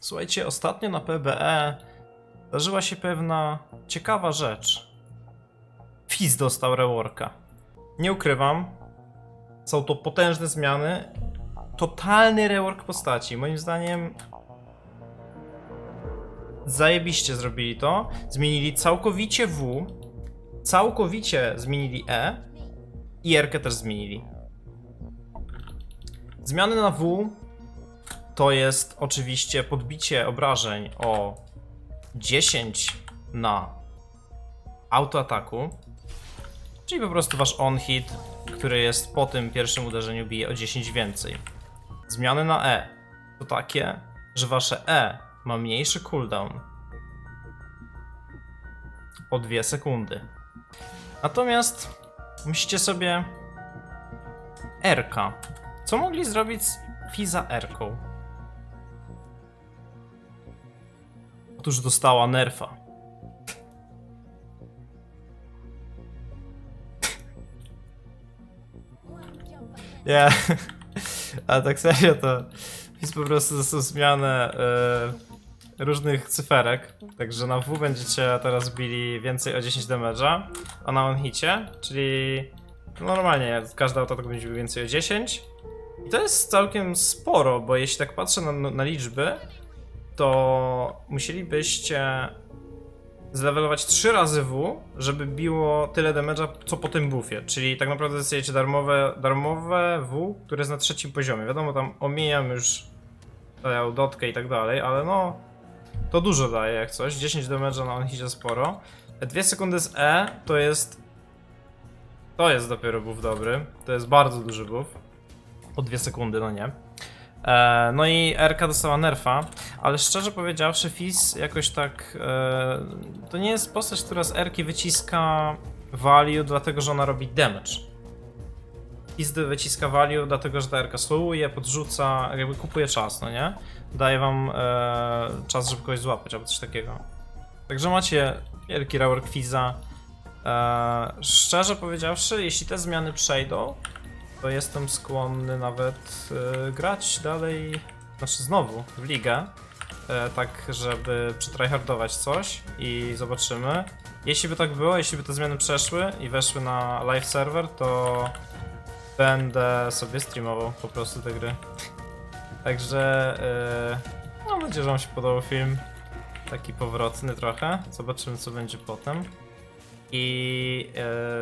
Słuchajcie, ostatnio na PBE zdarzyła się pewna ciekawa rzecz. Fizz dostał reworka. Nie ukrywam, są to potężne zmiany. Totalny rework postaci. Moim zdaniem zajebiście zrobili to. Zmienili całkowicie W, całkowicie zmienili E i R też zmienili. Zmiany na W to jest oczywiście podbicie obrażeń o 10 na autoataku, czyli po prostu wasz on-hit, który jest po tym pierwszym uderzeniu bije o 10 więcej. Zmiany na E to takie, że wasze E ma mniejszy cooldown o 2 sekundy. Natomiast myślicie sobie RK. Co mogli zrobić z Fiza R-ką? Otóż dostała nerfa. Nie, a tak serio to jest po prostu są zmianę e, różnych cyferek, także na W będziecie teraz bili więcej o 10 damage'a, a na on hicie, czyli normalnie każda autoatak będzie więcej o 10 i to jest całkiem sporo, bo jeśli tak patrzę na, na liczby, to musielibyście zlevelować 3 razy W, żeby biło tyle damage'a, co po tym buffie. Czyli tak naprawdę dostajecie darmowe, darmowe W, które jest na trzecim poziomie. Wiadomo, tam omijam już dotkę i tak dalej, ale no to dużo daje jak coś. 10 damage'a na onhicie sporo. 2 sekundy z E to jest to jest dopiero buff dobry. To jest bardzo duży buff. O 2 sekundy, no nie. E, no i RK dostała nerfa, ale szczerze powiedziawszy, Fizz jakoś tak. E, to nie jest postać, która z RK wyciska value, dlatego że ona robi damage. Fizz wyciska value, dlatego że ta RK slowuje, podrzuca, jakby kupuje czas, no nie? Daje wam e, czas, żeby kogoś złapać albo coś takiego. Także macie wielki rework Fizza. Szczerze powiedziawszy, jeśli te zmiany przejdą, to jestem skłonny nawet e, grać dalej, znaczy znowu w ligę, e, tak żeby przytryhardować coś i zobaczymy. Jeśli by tak było, jeśli by te zmiany przeszły i weszły na live server, to będę sobie streamował po prostu te gry. Także e, mam nadzieję, że wam się podobał film. Taki powrotny trochę. Zobaczymy co będzie potem. I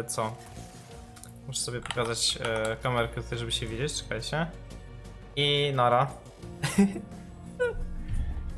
co? Muszę sobie pokazać e, kamerkę tutaj, żeby się widzieć, czekajcie. I nara.